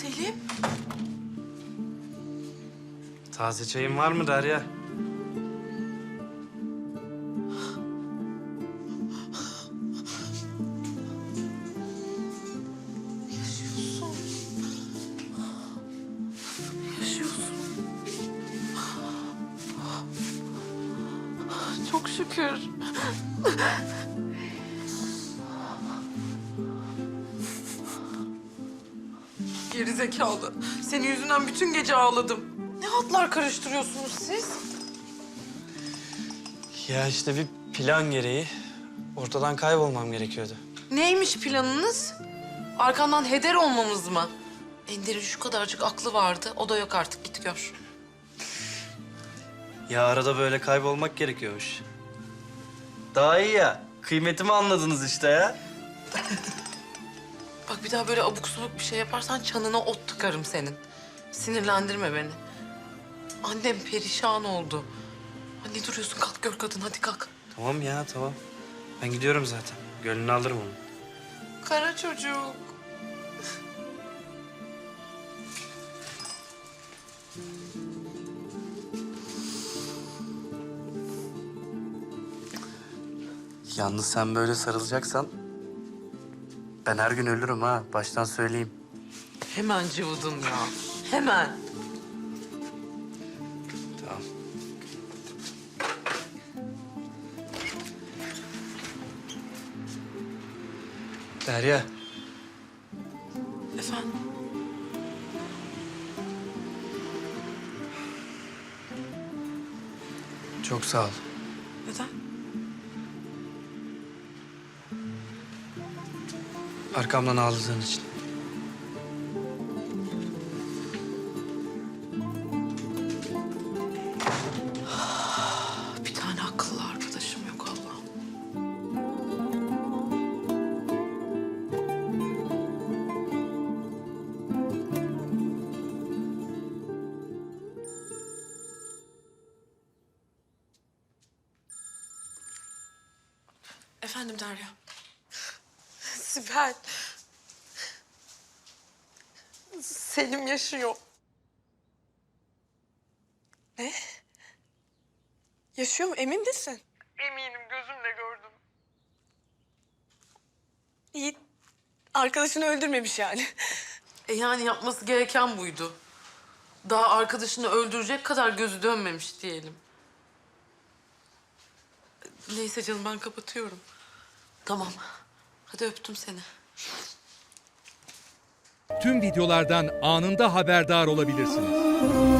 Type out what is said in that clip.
Selim. Taze çayın var mı Derya? Yaşıyorsun. Yaşıyorsun. Çok şükür. Geri zekalı. Senin yüzünden bütün gece ağladım. Ne hatlar karıştırıyorsunuz siz? Ya işte bir plan gereği ortadan kaybolmam gerekiyordu. Neymiş planınız? Arkandan heder olmamız mı? Ender'in şu kadarcık aklı vardı. O da yok artık git gör. Ya arada böyle kaybolmak gerekiyormuş. Daha iyi ya. Kıymetimi anladınız işte ya. Bak bir daha böyle abuk subuk bir şey yaparsan çanına ot tıkarım senin. Sinirlendirme beni. Annem perişan oldu. Ha, Ne duruyorsun? Kalk gör kadın hadi kalk. Tamam ya tamam. Ben gidiyorum zaten. Gönlünü alırım onu. Kara çocuk. Yalnız sen böyle sarılacaksan ben her gün ölürüm ha. Baştan söyleyeyim. Hemen cıvıdın ya. Hemen. Tamam. Derya, Efendim? çok sağ ol. Neden? Arkamdan ağladığın için. Bir tane akıllı arkadaşım yok Allah'ım. Efendim Derya. Sibel. Selim yaşıyor. Ne? Yaşıyor mu? Emin misin? Eminim gözümle gördüm. İyi. Arkadaşını öldürmemiş yani. E yani yapması gereken buydu. Daha arkadaşını öldürecek kadar gözü dönmemiş diyelim. Neyse canım ben kapatıyorum. Tamam. Hadi öptüm seni. tüm videolardan anında haberdar olabilirsiniz.